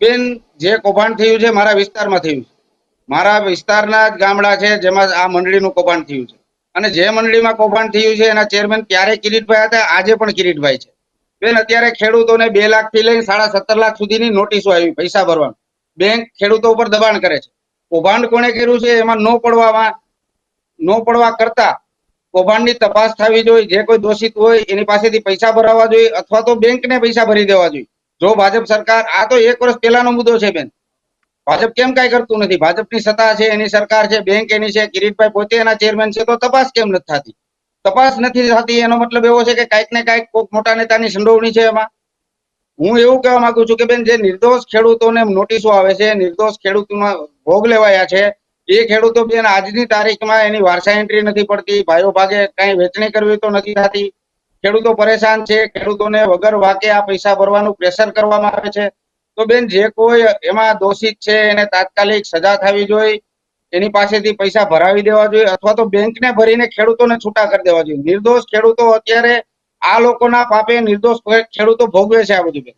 બેન, જે કૌભાંડ થયું છે મારા વિસ્તારમાં થયું છે. મારા વિસ્તારના જ ગામડા છે જેમાં આ મંડળીનું કૌભાંડ થયું છે. અને જે મંડળીમાં કૌભાંડ થયું છે એના ચેરમેન ત્યારે કિરીટભાઈ હતા? આજે પણ કિરીટભાઈ છે. બેન, અત્યારે ખેડૂતોને બે લાખથી લઈને સાડા સત્તર લાખ સુધીની નોટિસો આવી, પૈસા ભરવાનું. બેંક ખેડૂતો ઉપર દબાણ કરે છે. કૌભાંડ કોણે કર્યું છે? એમાં નો પડવામાં, નો પડવા કરતા કૌભાંડની તપાસ થવી જોઈએ. જે કોઈ દોષિત હોય એની પાસેથી પૈસા ભરાવવા જોઈએ અથવા તો બેંકને પૈસા ભરી દેવા જોઈએ. જો ભાજપ સરકાર, આ તો એક વર્ષ પહેલાનો મુદ્દો છે બેન. ભાજપ કેમ કઈ કરતું નથી? ભાજપની સત્તા છે, એની સરકાર છે, બેંક એની છે, કિરીટભાઈ પોતે એના ચેરમેન છે, તો તપાસ કેમ નથી થતી? તપાસ નથી થતી, એનો મતલબ એવો છે કે કાંઈક ને કાંઈક કોઈક મોટા નેતાની સંડોવણી છે એમાં. હું એવું કહેવા માંગુ છું કે બેન, જે નિર્દોષ ખેડૂતોને નોટિસો આવે છે, નિર્દોષ ખેડૂતોમાં ભોગ લેવાયા છે, એ ખેડૂતો બેન આજની તારીખમાં એની વારસા એન્ટ્રી નથી પડતી, ભાઈઓ ભાગે કઈ વેચણી કરવી તો નથી થતી. ખેડૂતો પરેશાન છે, ખેડૂતોને વગર વાકે આ પૈસા ભરવાનું પ્રેશર કરવામાં આવે છે. તો બેન, જે કોઈ એમાં દોષિત છે, એને તાત્કાલિક સજા થવી જોઈએ, એની પાસેથી પૈસા ભરાવી દેવા જોઈએ, અથવા તો બેંકને ભરીને ખેડૂતોને છૂટા કરી દેવા જોઈએ. નિર્દોષ ખેડૂતો અત્યારે આ લોકોના પાપે નિર્દોષ ખેડૂતો ભોગવે છે આ બધું બેન.